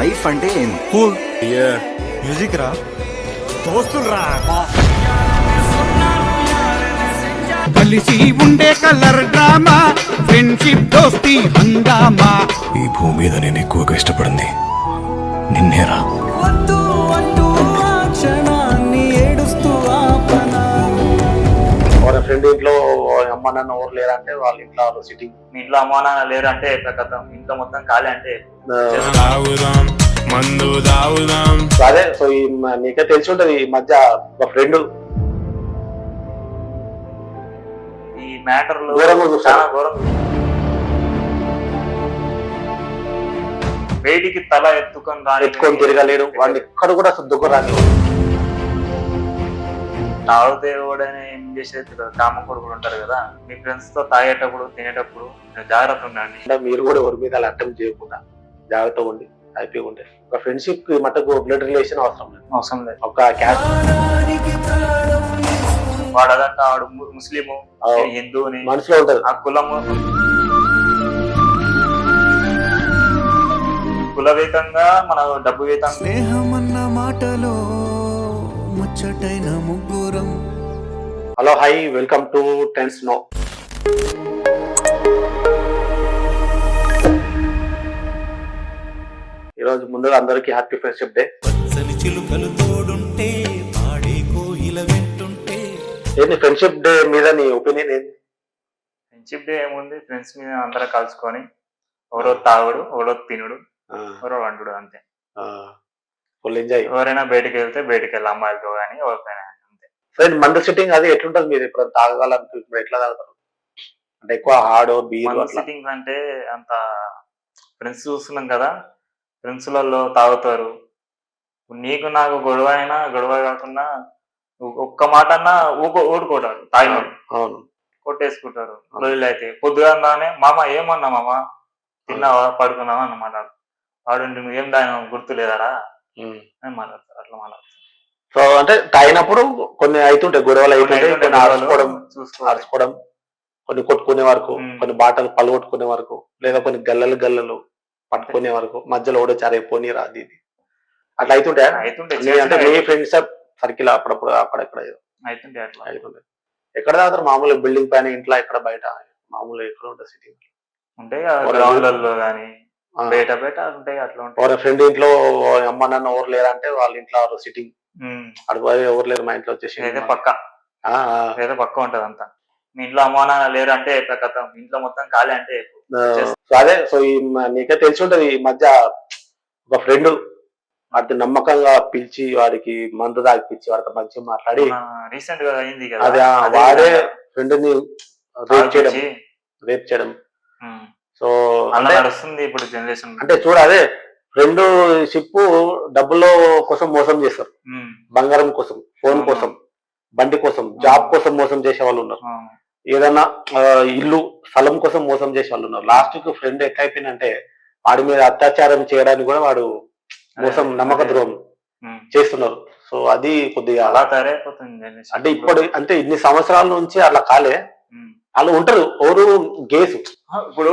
Life అంటే ఏంది? Cool music రా? దోస్తులు కలిసి ఉండే కలర్ డ్రామా ఫ్రెండ్షిప్ దోస్తి హంగామా. ఈ భూమి మీద నేను ఎక్కువగా ఇష్టపడింది నిన్నేరా. వద్దు. వాళ్ళ ఫ్రెండ్ ఇంట్లో అమ్మ నాన్న ఎవరు లేరంటే వాళ్ళ ఇంట్లో సిట్టింగ్ మీ ఇంట్లో అమ్మా నాన్న లేరు అంటే కథ ఇంట్లో మొత్తం ఖాళీ అంటే అదే సో ఈ నీకే తెలిసి ఉంటది ఈ మధ్య ఒక ఫ్రెండ్ ఈ మ్యాటర్ ఘోరంగా ఘోరంగా వేడికి తల ఎత్తుకొని రాని ఎత్తుకొని తిరగలేడు. వాడిని ఎక్కడ కూడా అసలు దుఃఖ రాని తాగితే కూడా ఏం చేసేది తెలియదు. కామ కొడుకులు ఉంటారు కదా మీ ఫ్రెండ్స్తో తాగేటప్పుడు తినేటప్పుడు జాగ్రత్త ఉండండి. అంటే మీరు కూడా ఎవరి మీద అటెంప్ట్ చేయకుండా జాగ్రత్తగా ఉండి హ్యాపీగా ఉంటే ఒక ఫ్రెండ్షిప్కి మటుకు బ్లడ్ రిలేషన్ అవసరం లేదు. అవసరం లేదు. ఒక క్యాస్ట్ వాడు అదంతా వాడు ముస్లిము హిందువుని మనసులో ఉంటది ఆ కులము కులవేతంగా మన డబ్బు వేతంగా స్నేహమన్న మాటలో ముచ్చటైన ముగ్గురం. హలో హై వెల్కమ్ టు టెన్స్ నో ఈరోజు ముందుగా అందరికీ హ్యాపీ ఫ్రెండ్షిప్ డే. పచ్చని చిలుకలు తోడుంటే పాడే కోయిల వెంటుంటే. ఏంటి ఫ్రెండ్షిప్ డే మీద నీ ఒపీనియన్ ఏంటి ఫ్రెండ్షిప్ డే ఏముంది? ఫ్రెండ్స్ మీద అందరూ కలుసుకొని ఎవరో తాగుడు ఎవరో తినుడు ఎవరో వండుడు అంతే. Full enjoy. ఎవరైనా బయటికి వెళ్తే బయటికి వెళ్ళి అమ్మాయిలతో కానీ ఎవరికైనా అంతే. ఫ్రెండ్ మంద సిట్టింగ్ అది ఎట్లుంటది మీరు ఇప్పుడు తాగాలనుకుంటే ఇప్పుడు ఎట్లా తాగుతారు? అంటే ఎక్కువ హార్డ్ బీర్ సిట్టింగ్ అంటే అంత ఫ్రెండ్స్ చూస్తున్నాం కదా ఫ్రెండ్స్లలో తాగుతారు. నీకు నాకు గొడవ అయినా గొడవ కాకుండా ఒక్క మాట అన్నా ఊకో ఊడుకోటారు తాగినోడు. అవును కొట్టేసుకుంటారు. రోజులు అయితే పొద్దుగానే మామ ఏమన్నా మామ? తిన్నావా? పడుకున్నావా? అని మాట్లాడు వాడు నువ్వేం దాని గుర్తు లేదారా మాట్లాడతారు అట్లా మాట్లాడతారు సో అంటే తాగినప్పుడు కొన్ని అవుతుంటాయి గొడవలు అవుతుంటాయి కొన్ని కొన్ని గొడవలు అరుచుకోవడం చూసుకోవాలి. అరుచుకోవడం కొన్ని కొట్టుకునే వరకు. కొన్ని బాటలు పలుగొట్టుకునే వరకు లేదా కొన్ని గల్లలు గల్లలు పట్టుకునే వరకు మధ్యలో కూడా చారే పోనీ రాది ఇది. అట్లా అవుతుంటాయి అవుతుంటే అంటే మీ ఫ్రెండ్స్ సర్కిల్ అప్పుడప్పుడు అక్కడెక్కడ అవుతుంటాయి ఎక్కడ తాగుతారు? మామూలు బిల్డింగ్ పైన ఇంట్లో ఎక్కడ బయట? మామూలు ఎక్కడ ఉంటుంది సిటీ? ఉంటాయి ఎవరు- గ్రౌండ్లలో కానీ బయట బయట ఉంటాయి అట్లా ఉంటాయి. ఫ్రెండ్ ఇంట్లో అమ్మ నాన్న ఎవరు లేరంటే వాళ్ళ ఇంట్లో సిట్టింగ్. ఉమ్. అటు పోయి ఎవరు లేరు మా ఇంట్లో వచ్చేసి ఇదైతే పక్క. ఇదైతే పక్క ఉంటది అంతా. మీ ఇంట్లో అమ్మా నాన్న లేరు అంటే కథ ఇంట్లో మొత్తం ఖాళీ అంటే సో అదే సో ఈ నీకే తెలిసి ఉంటది ఈ మధ్య ఒక ఫ్రెండ్ వాడికి నమ్మకంగా పిలిచి వాడికి మందు తాగిపించి వాడితో మంచిగా మాట్లాడి రీసెంట్గా అయింది కదా. అది అదే వాడే ఫ్రెండ్ని రేప్ చేయడం. రేప్ చేయడం. సో అలా అంటే నడుస్తుంది ఇప్పుడు జనరేషన్ అంటే చూడ అదే ఫ్రెండ్ షిప్ డబ్బుల కోసం మోసం చేస్తారు. బంగారం కోసం ఫోన్. కోసం బండి కోసం జాబ్ కోసం మోసం చేసే వాళ్ళు ఉన్నారు. ఏదైనా ఇల్లు స్థలం కోసం మోసం చేసే వాళ్ళు ఉన్నారు. లాస్ట్కు ఫ్రెండ్ ఎట్లా అయిపోయిందంటే వాడి మీద అత్యాచారం చేయడానికి కూడా వాడు మోసం నమ్మక ద్రోహం చేస్తున్నారు. సో అది కొద్దిగా అలా తయారైపోతుంది అంటే ఇప్పుడు అంటే ఇన్ని సంవత్సరాల నుంచి అట్లా కాలే. వాళ్ళు ఉంటారు ఎవరు గేసు ఇప్పుడు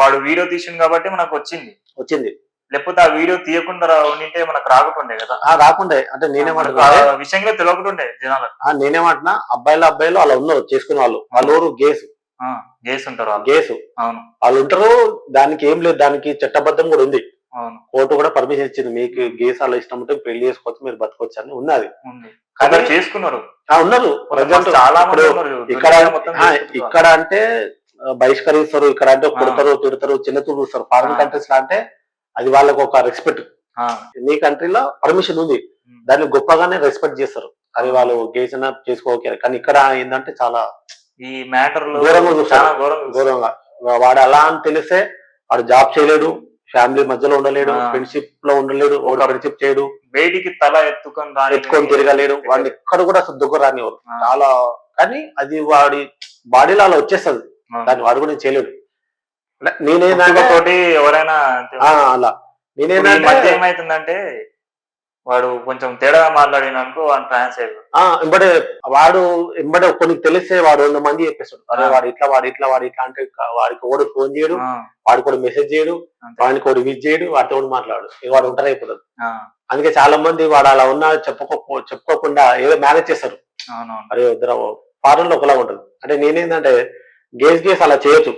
వాడు వీడియో తీసిండు కాబట్టి మనకు వచ్చింది. వచ్చింది. లేకపోతే ఆ వీడియో తీయకుండా ఉండింటే మనకు రాకుంటుండే కదా. ఆ రాకుండే. అంటే నేనేమంటున్నా విషయంలో తెలియకుంటుండే జనాలకు ఆ, నేనేమంటున్నా అబ్బాయిలు అబ్బాయిలు అలా ఉన్నారు చేసుకునే వాళ్ళు. వాళ్ళు గేసు చేస్తుంటారు వాళ్ళు. గేసు అవును. వాళ్ళు ఉంటారు దానికి ఏం లేదు దానికి చట్టబద్ధం కూడా ఉంది. కోర్టు కూడా పర్మిషన్ ఇచ్చింది. మీకు గేస్ అలా ఇష్టం ఉంటే పెళ్ళి చేసుకోవచ్చు మీరు బతకొచ్చు అని ఉన్నది. కానీ- చేసుకున్నారు. ఉన్నారు. చాలా ఇక్కడ. ఇక్కడ అంటే బహిష్కరిస్తారు ఇక్కడ అంటే కొడతారు తిడతారు చిన్న చూస్తారు. ఫారిన్. కంట్రీస్లో అంటే అది వాళ్ళకి ఒక రెస్పెక్ట్ నీ కంట్రీలో పర్మిషన్ ఉంది. దాన్ని గొప్పగానే రెస్పెక్ట్ చేస్తారు. అది వాళ్ళు గేస్ అయినా చేసుకోకే కానీ ఇక్కడ ఏంటంటే చాలా ఈ మ్యాటర్లో. ఘోరంగా వాడు అలా అని తెలిస్తే వాడు జాబ్ చేయలేడు. ఫ్యామిలీ మధ్యలో ఉండలేడు. ఫ్రెండ్షిప్లో ఉండలేడు ఒక ఫ్రెండ్షిప్ చేయడు వేడికి తల ఎత్తుకొని ఎత్తుకొని తిరగలేడు వాడిని ఎక్కడ కూడా దుఃఖ రానివ్వరు. చాలా కానీ అది వాడి బాడీలో అలా వచ్చేస్తుంది. దాన్ని వాడు కూడా చేయలేడు తోటి ఎవరైనా అలా ఇప్పుడు ఈ నేనేందంటే మధ్య ఏమైతుందంటే వాడు కొంచెం తేడాగా మాట్లాడిననుకో వాడు ట్రాన్స్ ఎంబడే వాడు ఎంబడే కొన్ని తెలిస్తే వాడు వంద మంది చెప్పేస్తాడు. అరే. వాడు ఇట్లా వాడు ఇట్లా వాడు ఇట్లా అంటే వాడికి ఓడు ఫోన్ చేయడు వాడికి కూడా మెసేజ్ చేయడు. వాడికి కూడా విజ్ చేయడు వాడితో కూడా మాట్లాడు. ఇక వాడు ఉంటారు అయిపోతుంది అందుకే చాలా మంది వాడు అలా ఉన్నా చెప్పుకో చెప్పుకోకుండా ఏదో మేనేజ్ చేస్తారు. అరే వద్దురా ఫారెన్లో ఒకలా ఉంటుంది అంటే నేనేంటంటే గేస్ గేస్ అలా చేయొచ్చు.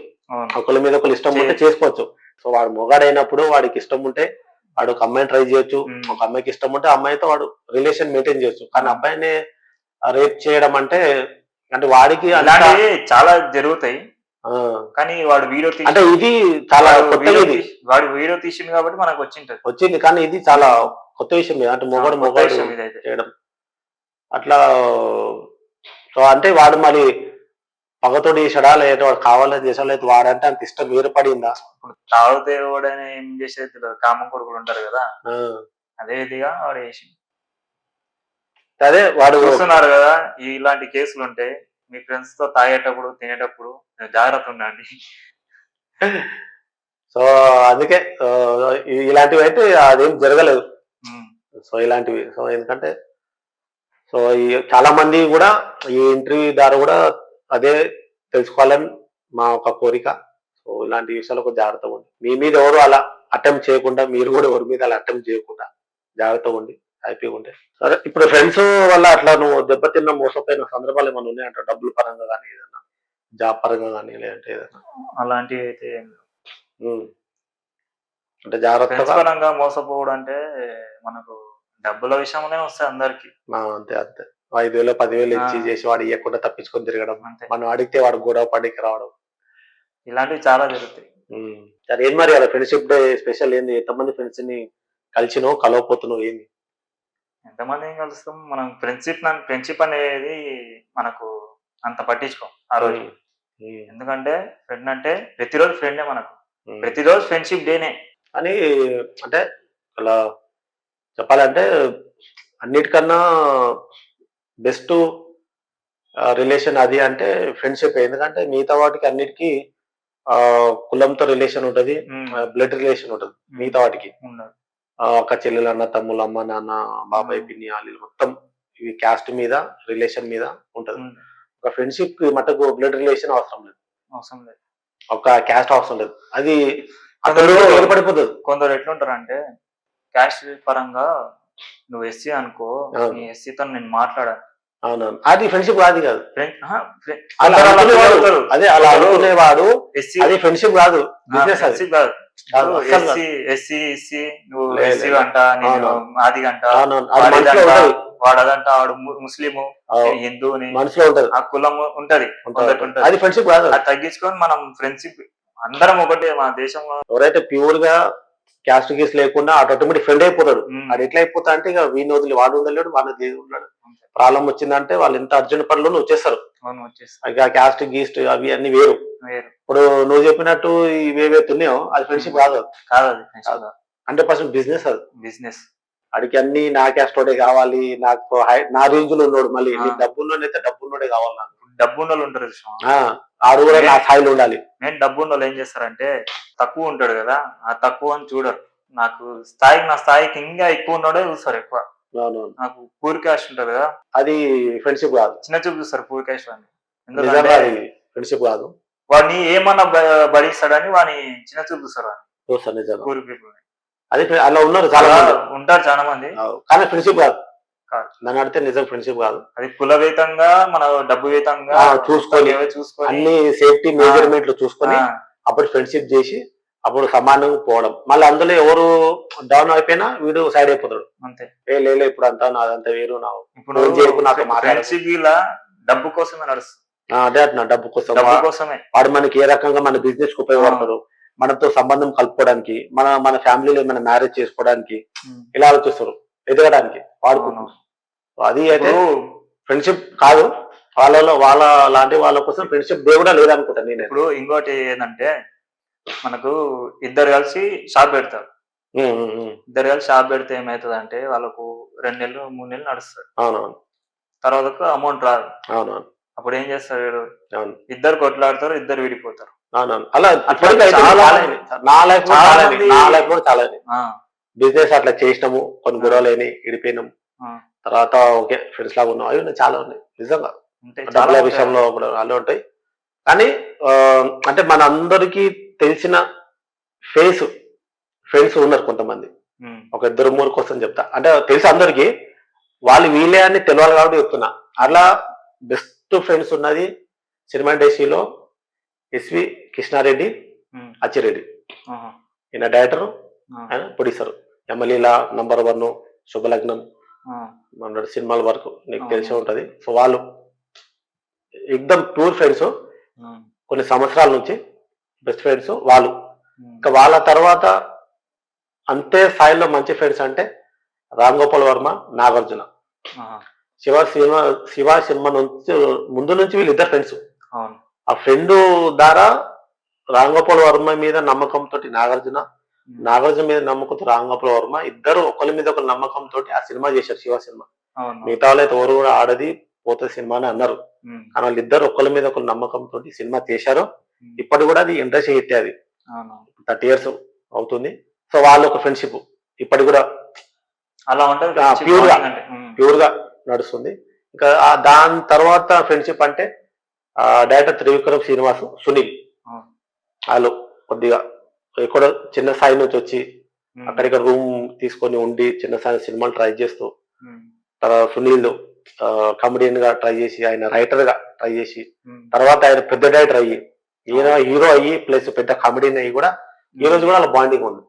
ఒకరి మీద ఒకరు ఇష్టం ఉంటే చేసుకోవచ్చు. సో వాడు మొగాడైనప్పుడు వాడికి ఇష్టం ఉంటే వాడు ఒక అమ్మాయిని ట్రై చేయొచ్చు. ఒక అమ్మాయికి ఇష్టం ఉంటే అమ్మాయితో వాడు రిలేషన్ మెయింటైన్ చేయొచ్చు. కానీ అబ్బాయిని రేప్ చేయడం అంటే అంటే వాడికి ఇలాంటివి చాలా జరుగుతాయి. కానీ వాడు వీడియో తీసి అంటే ఇది చాలా కొత్త ఇది. వాడు వీడియో తీసింది కాబట్టి మనకు వచ్చింటది. వచ్చింది. కానీ ఇది చాలా కొత్త విషయం. అంటే మొగడు మొగడు. చేయడం. అట్లా సో అంటే వాడు మరి పగతోడు చేసాడా లేదా వాడు కావాలని చేసాడా లేదా వాడంటే అంత ఇష్టం. ఏర్పడిందా ఇప్పుడు తాగితే కూడా ఏం చేసేది తెలియదు. కామం కొడుకులు ఉంటారు కదా. అదే విధిగా వాడు చేసి అదే వాడు చూస్తున్నారు కదా ఇలాంటి కేసులు ఉంటాయి మీ ఫ్రెండ్స్తో తాగేటప్పుడు తినేటప్పుడు జాగ్రత్త ఉండండి. సో అందుకే ఇలాంటివి అయితే అదేం జరగలేదు. సో ఇలాంటివి. సో ఎందుకంటే సో ఈ చాలా మంది కూడా ఈ ఇంటర్వ్యూ ద్వారా కూడా అదే తెలుసుకోవాలని మా ఒక కోరిక. సో ఇలాంటి విషయాలు ఒక జాగ్రత్తగా ఉండి మీ మీద ఎవరు అలా అటెంప్ట్ చేయకుండా మీరు కూడా ఎవరి మీద అలా అటెంప్ట్ చేయకుండా జాగ్రత్తగా ఉండి హ్యాపీగా ఉండే. సరే ఇప్పుడు ఫ్రెండ్స్ వల్ల అట్లా నువ్వు దెబ్బతిన్న మోసపోయిన సందర్భాలు ఏమైనా ఉన్నాయంట డబ్బుల పరంగా కానీ ఏదైనా జాబ్ పరంగా కానీ లేదంటే ఏదైనా? అలాంటివి అయితే. అంటే ఫ్రెండ్స్ జాగ్రత్తగా పరంగా మోసపోవడం అంటే మనకు డబ్బుల విషయంలోనే వస్తాయి అందరికి. అంతే అంతే. ఐదు వేలు పదివేలు ఇచ్చి. చేసి వాడు ఇవ్వకుండా తప్పించుకొని తిరగడం. మనం అడిగితే వాడు గొడవ పడికి రావడం. ఇలాంటివి చాలా జరుగుతాయి. సరే ఏం మరి అలా ఫ్రెండ్షిప్ డే స్పెషల్ ఏంది? ఎంతమంది ఫ్రెండ్స్ని కలిసినావు కలవపోతున్నావు ఏంది? ఎంతమంది ఏం కలుస్తాం? మనం ఫ్రెండ్షిప్ ఫ్రెండ్షిప్ అనేది మనకు అంత పట్టించుకోం ఆ రోజు. ఎందుకంటే ఫ్రెండ్ అంటే ప్రతిరోజు ఫ్రెండే మనకు. ప్రతిరోజు ఫ్రెండ్షిప్ డేనే అని అంటే అలా చెప్పాలంటే అన్నిటికన్నా బెస్ట్ రిలేషన్ అది అంటే ఫ్రెండ్షిప్ ఎందుకంటే మిగతా వాటికి అన్నిటికీ ఆ, కులంతో రిలేషన్ ఉంటది బ్లడ్ రిలేషన్ ఉంటది మిగతా వాటికి. అక్క చెల్లెలు అన్న తమ్ముళ్ళు అమ్మ నాన్న బాబాయ్ పిన్ని వాళ్ళు మొత్తం ఇవి క్యాస్ట్ మీద రిలేషన్ మీద ఉంటది. ఒక ఫ్రెండ్షిప్ మటుకు బ్లడ్ రిలేషన్ అవసరం లేదు. అవసరం లేదు. ఒక క్యాస్ట్ అవసరం లేదు. అది కొందరు- ఏర్పడిపోతుంది కొందరు ఎట్లుంటారు అంటే క్యాష్ పరంగా నువ్వు ఎస్సీ అనుకో. నీ ఎస్సీతో నేను మాట్లాడాను అవునవును. అది ఫ్రెండ్షిప్ కాదు కాదు. ఫ్రెండ్ అలా అనుకునేవాడు అదే అలా అనుకునేవాడు ఎస్సీ అది ఫ్రెండ్షిప్ కాదు. బిజినెస్ అది. కాదు. ఎస్సీ ఎస్సీ ఎస్సీ నువ్వు ఎస్సీ లేదు. అంట నేను అవునవును. ఆది అంట వాడు ముస్లిము హిందువుని మనసులో ఉంటది. ఆ కులం ఉంటది అది ఫ్రెండ్షిప్ కాదు. అది తగ్గించుకొని మనం ఫ్రెండ్షిప్ అందరం ఒకటే మన దేశంలో. ఎవరైతే ప్యూర్గా క్యాస్ట్ గీస్ లేకుండా ఆటోమేటిక్ ఫ్రెండ్ అయిపోతాడు. అది ఎట్లా అయిపోతా అంటే ఇక వీని వదిలి వాడు ఉండలేడు వాడు దేవుడు ఉన్నాడు ప్రాబ్లం వచ్చిందంటే వాళ్ళు ఎంత అర్జెంట్ పనులు వచ్చేస్తారు. ఇక క్యాస్ట్ గీస్ట్ అవి అన్ని వేరు. వేరు. ఇప్పుడు నువ్వు చెప్పినట్టు ఇవి ఏవైతే ఉన్నాయో అది ఫ్రెండ్షిప్ కాదు. కాదు అది హండ్రెడ్ పర్సెంట్ బిజినెస్ అది. బిజినెస్ అడికి అన్ని నా క్యాస్ట్ తోడే కావాలి నాకు నా రేంజ్లో ఉన్నాడు మళ్ళీ. డబ్బుల్లోనైతే డబ్బుల్లోనే కావాలి నాకు. డబ్బు వాళ్ళు ఉంటారు చూసావా? ఆ, ఆడు కూడా నా స్థాయిలో ఉండాలి. నేను డబ్బు వాళ్ళు ఏం చేస్తారంటే తక్కువ ఉంటాడు కదా ఆ తక్కువ అని చూడరు. నాకు స్థాయికి నా స్థాయికి ఇంకా ఎక్కువ ఉన్నాడే చూస్తారు ఎక్కువ. నాకు పూర్ క్యాష్ ఉంటది కదా. అది ఫ్రెండ్షిప్ కాదు. చిన్న చూపు చూస్తారు పూర్ క్యాష్ అని ఫ్రెండ్షిప్ కాదు. వాడిని ఏమన్నా భరిస్తాడని వాడిని చిన్న చూపు చూస్తారు నిజంగా. పూర్ పీపుల్ అది అలా ఉన్నారు చాలా ఉంటారు చాలా మంది. కానీ ఫ్రెండ్షిప్ కాదు. కాదు. నన్ను అడిగితే నిజం ఫ్రెండ్షిప్ కాదు. అది కుల వేతంగా మన డబ్బు వేతంగా చూసుకొని, చూసుకొని. అన్ని సేఫ్టీ మెజర్మెంట్లు చూసుకొని అప్పుడు ఫ్రెండ్షిప్ చేసి అప్పుడు సమానంగా పోవడం. మళ్ళీ అందులో ఎవరు డౌన్ అయిపోయినా వీడు సైడ్ అయిపోతాడు. అంతే. ఏ లేలే ఇప్పుడు అంతా నాదంతా వేరు నా ఇప్పుడు ఫోన్ చేయకు, నాతో మాట్లాడకు. ఫ్రెండ్షిప్ ఇలా డబ్బు కోసమే నడుస్తుంది. అదే అంటున్నా డబ్బు కోసం డబ్బు కోసమే. వాడు మనకి ఏ రకంగా మన బిజినెస్కు ఉపయోగపడతాడు? మనతో సంబంధం కలుపుకోవడానికి మన మన ఫ్యామిలీలో మన మ్యారేజ్ చేసుకోవడానికి. ఇలా ఆలోచిస్తారు. ఎదగడానికి వాడుకుంటున్నారు సో అది అయితే ఫ్రెండ్షిప్ కాదు. వాళ్ళలో వాళ్ళ లాంటి వాళ్ళ కోసం ఫ్రెండ్షిప్ దేవుడా లేదనుకుంటా నేను. ఇప్పుడు ఇంకోటి ఏంటంటే మనకు ఇద్దరు కలిసి షాప్ పెడతారు. ఇద్దరు కలిసి షాప్ పెడితే ఏమవుతుంది అంటే వాళ్ళకు రెండు నెలలు మూడు నెలలు నడుస్తారు అవునవును. తర్వాత అమౌంట్ రాదు. అవునవును. అప్పుడు ఏం చేస్తారు ఇద్దరు కొట్లాడతారు ఇద్దరు విడిపోతారు. అవునవును. అలా చాలా చాలా. నా లైఫ్ నా లైఫ్ బిజినెస్ అట్లా చేసినాము కొన్ని గొడవలు అయినాయి ఇడిపోయినాం ఆ. తర్వాత ఓకే ఫ్రెండ్స్ లాగా ఉన్నాం. అవి చాలా ఉన్నాయి నిజంగా. డబ్బుల. విషయంలో కూడా అలా ఉంటాయి. కానీ అంటే మన అందరికీ తెలిసిన ఫేస్ ఫ్రెండ్స్ ఉన్నారు కొంతమంది. ఒక ఇద్దరు మూడు కోసం చెప్తా. అంటే తెలుసు అందరికి వాళ్ళు వీళ్ళే అని తెలియాలి కాబట్టి చెప్తున్నా. అట్లా బెస్ట్ ఫ్రెండ్స్ ఉన్నది సినిమా ఇండస్ట్రీలో ఎస్వి కృష్ణారెడ్డి అచ్చిరెడ్డి. ఈయన డైరెక్టర్ ఆయన ప్రొడ్యూసర్ ఎమ్మెల్యేల నంబర్ వన్ శుభలగ్నం. మన సినిమాల వరకు నీకు. తెలిసే ఉంటది. సో వాళ్ళు ఎక్దమ్ ప్యూర్ ఫ్రెండ్స్ కొన్ని సంవత్సరాల నుంచి బెస్ట్ ఫ్రెండ్స్ వాళ్ళు. ఇంకా వాళ్ళ తర్వాత అంతే స్థాయిలో మంచి ఫ్రెండ్స్ అంటే రామ్ గోపాల్ వర్మ నాగార్జున. శివ సినిమా శివ సినిమా నుంచి ముందు నుంచి వీళ్ళిద్దరు ఫ్రెండ్స్ ఆ ఫ్రెండ్ ద్వారా రామ్ గోపాల్ వర్మ మీద నమ్మకంతో నాగార్జున నాగార్జున మీద నమ్మకంతో రామ్ గోపాల్ వర్మ ఇద్దరు ఒకరి మీద ఒకరి నమ్మకంతో ఆ సినిమా చేశారు శివ సినిమా. మిగతా వాళ్ళు అయితే ఎవరు కూడా ఆడది పోతే సినిమా అని అన్నారు. ఉమ్, కానీ వాళ్ళిద్దరు ఒకరి మీద ఒకరి నమ్మకంతో సినిమా చేశారు. ఉమ్, ఇప్పటి కూడా అది ఇంట్రెస్ట్ హిట్ అది. థర్టీ ఇయర్స్ అవుతుంది. సో వాళ్ళ ఒక ఫ్రెండ్షిప్ ఇప్పటి కూడా అలా ఉంటది friendship pure గా. ప్యూర్గా నడుస్తుంది. ఇంకా దాని తర్వాత ఫ్రెండ్షిప్ అంటే డైరెక్టర్ త్రివిక్రమ్ శ్రీనివాస్ సునీల్. వాళ్ళు కొద్దిగా ఎక్కడో చిన్న స్థాయి నుంచి వచ్చి అక్కడిక్కడ రూమ్ తీసుకొని ఉండి చిన్న స్థాయి సినిమాలు ట్రై చేస్తూ తర్వాత సునీల్ కమెడియన్గా ట్రై చేసి ఆయన రైటర్గా ట్రై చేసి తర్వాత ఆయన పెద్ద డైరెక్టర్ అయ్యి ఈయన హీరో అయ్యి ప్లస్ పెద్ద కమెడియన్ అయ్యి కూడా ఈ రోజు కూడా వాళ్ళ బాండింగ్ ఉంది.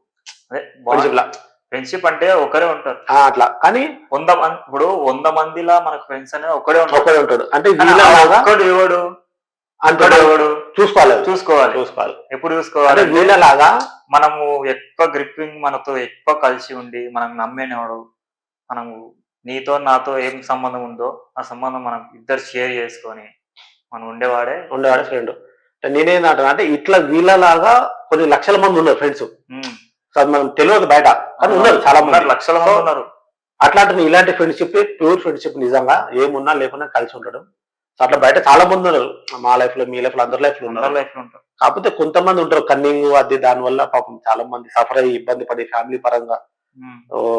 ఫ్రెండ్షిప్ లా. ఫ్రెండ్షిప్ అంటే ఒకరే ఉంటారు. అట్లా. కానీ వంద మంది ఇప్పుడు వంద మందిలా మనకు ఫ్రెండ్స్ అనేది ఒకడే ఉంటారు. ఒకడే ఉంటాడు. అంటే అంటే చూసుకోవాలి. చూసుకోవాలి. చూసుకోవాలి. ఎప్పుడు చూసుకోవాలి వీళ్ళలాగా మనము ఎక్కువ గ్రిప్పింగ్ మనతో ఎక్కువ కలిసి ఉండి మనం నమ్మేనవాడు మనము నీతో నాతో ఏం సంబంధం ఉందో ఆ సంబంధం మనం ఇద్దరు షేర్ చేసుకొని మనం ఉండేవాడే. ఉండేవాడు ఫ్రెండ్ నేనేందంటాను అంటే ఇట్లా వీళ్ళలాగా కొన్ని లక్షల మంది ఉన్నారు ఫ్రెండ్స్. సో అది మనం తెలియదు బయట. కానీ ఉన్నారు చాలా మంది. లక్షల మంది ఉన్నారు. అట్లాంటి ఇలాంటి ఫ్రెండ్షిప్ ప్యూర్ ఫ్రెండ్షిప్ నిజంగా ఏమున్నా లేకున్నా కలిసి ఉండడం సో అట్లా బయట చాలా మంది ఉన్నారు. మా లైఫ్లో మీ లైఫ్లో అందరి లైఫ్లో ఉన్నారు. లైఫ్లో ఉంటారు. కాకపోతే కొంతమంది ఉంటారు కన్నింగ్ అది దాని వల్ల పాపం చాలా మంది సఫర్ అయ్యి ఇబ్బంది పడి ఫ్యామిలీ పరంగా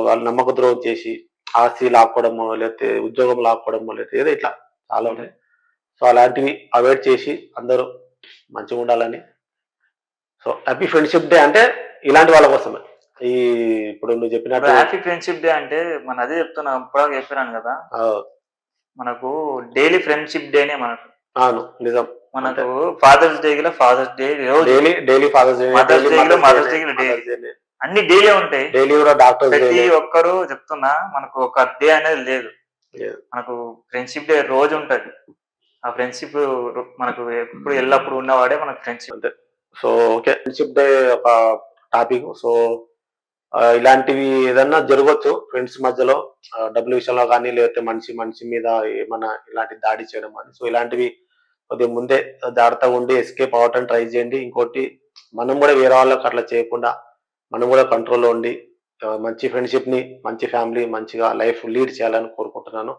వాళ్ళు నమ్మక ద్రోహం చేసి ఆస్తి లాక్కోవడము లేకపోతే ఉద్యోగం లాక్కోవడము లేకపోతే ఏదో ఇట్లా చాలా ఉంటాయి. సో అలాంటివి అవాయిడ్ చేసి అందరూ మంచిగా ఉండాలని. సో హ్యాపీ ఫ్రెండ్షిప్ డే అంటే ఇలాంటి వాళ్ళ కోసమే. ఈ ఇప్పుడు నువ్వు చెప్పినట్టు హ్యాపీ ఫ్రెండ్షిప్ డే అంటే మన అదే చెప్తున్నా ఇప్పుడు చెప్పినాను కదా. మనకు డైలీ ఫ్రెండ్షిప్ డేనే మనకు. అవును నిజం. మనకు fathers Day గిల Father's Day daily daily Father's Day కూడా Mother's Day కూడా daily. అన్ని డైలీ ఉంటాయి. డైలీ కూడా డాక్టర్స్ డే ప్రతి ఒక్కరు చెప్తున్నా మనకు ఒక డే అనేది లేదు. లేదు. మనకు ఫ్రెండ్షిప్ డే రోజు ఉంటది. ఆ ఫ్రెండ్షిప్ మనకు ఎప్పుడు ఎల్లప్పుడు ఉన్నవాడే మనకు friendship so okay. Friendship day ఒక టాపిక్ సో ఇలాంటివి ఏదన్నా జరగవచ్చు ఫ్రెండ్స్ మధ్యలో డబ్బుల విషయంలో కానీ లేకపోతే మనిషి మనిషి మీద ఏమన్నా ఇలాంటి దాడి చేయడం కానీ. సో ఇలాంటివి కొద్దిగా ముందే జాగ్రత్తగా ఉండి ఎస్కేప్ అవ్వటం ట్రై చేయండి. ఇంకోటి మనం కూడా వేరే వాళ్ళకి అట్లా చేయకుండా మనం కూడా కంట్రోల్లో ఉండి మంచి ఫ్రెండ్షిప్ని మంచి ఫ్యామిలీ మంచిగా లైఫ్ లీడ్ చేయాలని కోరుకుంటున్నాను.